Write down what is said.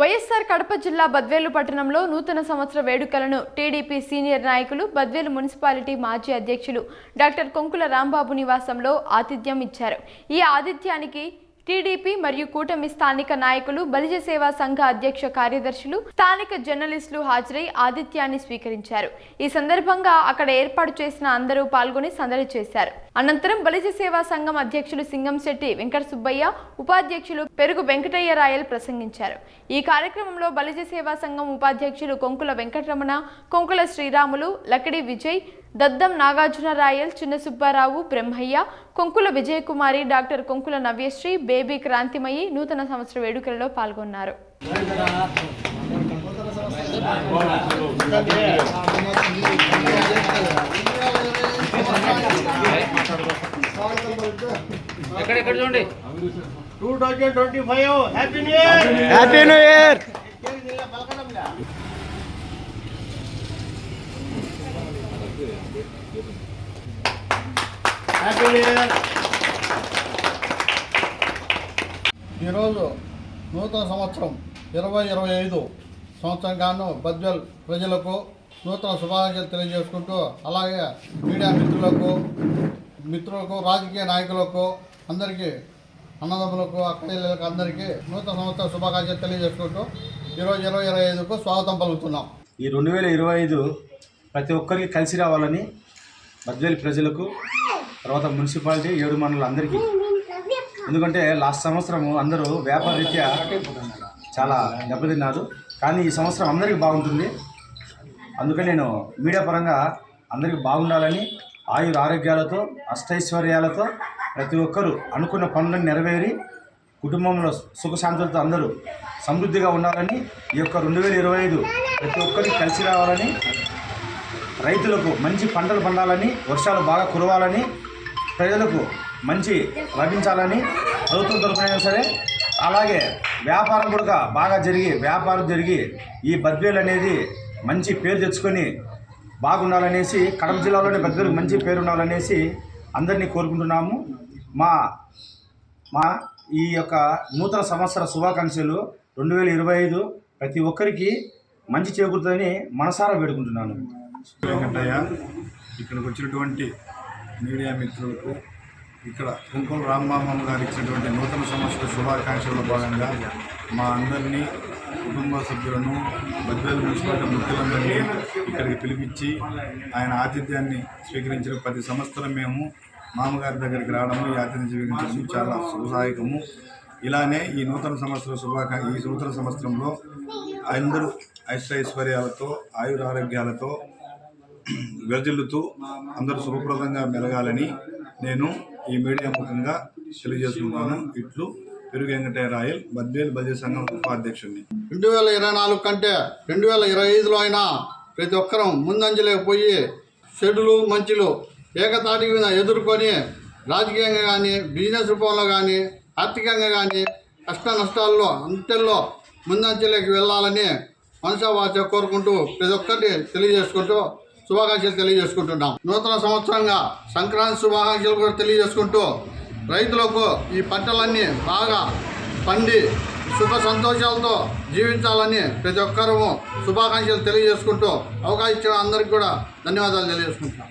వైఎస్ఆర్ కడప జిల్లా బద్వేలు పట్టణంలో నూతన సంవత్సర వేడుకలను టీడీపీ సీనియర్ నాయకులు బద్వేలు మున్సిపాలిటీ మాజీ అధ్యక్షులు డాక్టర్ కొంకుల రాంబాబు నివాసంలో ఆతిథ్యం ఇచ్చారు. ఈ ఆతిథ్యానికి టీడీపీ మరియు కూటమి స్థానిక నాయకులు బలిజ సేవా సంఘ అధ్యక్ష కార్యదర్శులు స్థానిక జర్నలిస్టులు హాజరై ఆతిథ్యాన్ని స్వీకరించారు. ఈ సందర్భంగా అక్కడ ఏర్పాటు చేసిన అందరూ పాల్గొని సందడి చేశారు. అనంతరం బలిజ సేవా సంఘం అధ్యక్షులు సింగంశెట్టి వెంకట సుబ్బయ్య ఉపాధ్యక్షులు పెరుగు వెంకటయ్య రాయల్ ప్రసంగించారు. ఈ కార్యక్రమంలో బలిజ సేవా సంఘం ఉపాధ్యక్షులు కొంకుల వెంకటరమణ కొంకుల శ్రీరాములు లకిడి విజయ్ దద్దం నాగార్జున రాయల్ చిన్న సుబ్బారావు బ్రహ్మయ్య కొంకుల విజయకుమారి డాక్టర్ కొంకుల నవ్యశ్రీ బేబీ క్రాంతిమయి నూతన సంవత్సర వేడుకలలో పాల్గొన్నారు. ఎక్కడెక్కడ చూడండి? Two thousand twenty five happy new year happy new year happy new year ఈరోజు నూతన సంవత్సరం ఇరవై ఇరవై ఐదు సంవత్సరం గాను బద్వెల్ ప్రజలకు నూతన శుభాకాంక్షలు తెలియజేసుకుంటూ అలాగే మీడియా మిత్రులకు మిత్రులకు రాజకీయ నాయకులకు అందరికీ అన్నదమ్ములకు అక్కయ్యలకు అందరికీ నూతన సంవత్సర శుభాకాంక్షలు తెలియజేసుకుంటూ ఈరోజు ఇరవై ఇరవై ఐదుకు స్వాగతం పలుకుతున్నాం. ఈ రెండు వేల ఇరవై ఐదు ప్రతి ఒక్కరికి కలిసి రావాలని బద్వేలి ప్రజలకు తర్వాత మున్సిపాలిటీ ఏడు మండలం అందరికీ ఎందుకంటే లాస్ట్ సంవత్సరము అందరూ వ్యాపార రీత్యా చాలా దెబ్బతిన్నారు. కానీ ఈ సంవత్సరం అందరికీ బాగుంటుంది. అందుకని నేను మీడియా పరంగా అందరికీ బాగుండాలని ఆయుర ఆరోగ్యాలతో అష్టైశ్వర్యాలతో ప్రతి ఒక్కరూ అనుకున్న పనులను నెరవేరి కుటుంబంలో సుఖశాంతులతో అందరూ సమృద్ధిగా ఉండాలని ఈ యొక్క రెండు వేల ఇరవై ఐదు ప్రతి ఒక్కరికి కలిసి రావాలని రైతులకు మంచి పంటలు పండాలని వర్షాలు బాగా కురవాలని ప్రజలకు మంచి లభించాలని ప్రభుత్వం తరఫునైనా సరే అలాగే వ్యాపారం కూడా బాగా జరిగి వ్యాపారం జరిగి ఈ బద్వేలు అనేది మంచి పేరు తెచ్చుకొని బాగుండాలనేసి కడప జిల్లాలోని బద్వేలకు మంచి పేరు ఉండాలనేసి అందరినీ కోరుకుంటున్నాము. మా మా ఈ యొక్క నూతన సంవత్సర శుభాకాంక్షలు రెండు వేల ఇరవై ఐదు ప్రతి ఒక్కరికి మంచి చేకూరుతుందని మనసారా వేడుకుంటున్నాను. వెంకటయ్య ఇక్కడికి వచ్చినటువంటి మీడియా మిత్రులకు ఇక్కడ కుంకుల రాంబాబు గారు ఇచ్చినటువంటి నూతన సంవత్సర శుభాకాంక్షల్లో భాగంగా మా అందరినీ కుటుంబ సభ్యులను బద్వేలు మున్సిపాలిటీ ముఖ్యులందరినీ ఇక్కడికి పిలిపించి ఆయన ఆతిథ్యాన్ని స్వీకరించిన ప్రతి సంవత్సరం మేము మామగారి దగ్గరికి రావడము ఈ ఆతిథ్యం స్వీకరించడం చాలా శుభసాయకము ఇలానే ఈ నూతన సంవత్సర శుభాకాంక్ష ఈ నూతన సంవత్సరంలో అందరూ ఐశ్వర్యాలతో ఆయుర ఆరోగ్యాలతో విరజిల్లుతూ అందరూ శుభప్రదంగా మెలగాలని నేను ఈ మీడియా ముఖంగా తెలియజేసుకుంటాను ఇట్లు పెరుగు వెంకటయ్య రాయల్ బద్వేలు బజే సంఘం ఉపాధ్యక్షుడిని. రెండు వేల ఇరవై నాలుగు కంటే రెండు వేల ఇరవై ఐదులో అయినా ప్రతి ఒక్కరం ముందంజలేకపోయి చెడులు మంచులు ఏకతాటి మీద ఎదుర్కొని రాజకీయంగా కానీ బిజినెస్ రూపంలో కానీ ఆర్థికంగా కానీ కష్ట నష్టాల్లో అంతెల్లో ముందంచెలోకి వెళ్ళాలని మనసా వాచ కోరుకుంటూ ప్రతి ఒక్కరిని తెలియజేసుకుంటూ శుభాకాంక్షలు తెలియజేసుకుంటున్నాం. నూతన సంవత్సరంగా సంక్రాంతి శుభాకాంక్షలు కూడా తెలియజేసుకుంటూ రైతులకు ఈ పంటలన్నీ బాగా పండి సుఖ సంతోషాలతో జీవించాలని ప్రతి ఒక్కరూ శుభాకాంక్షలు తెలియజేసుకుంటూ అవకాశం ఇచ్చిన అందరికీ కూడా ధన్యవాదాలు తెలియజేసుకుంటున్నాం.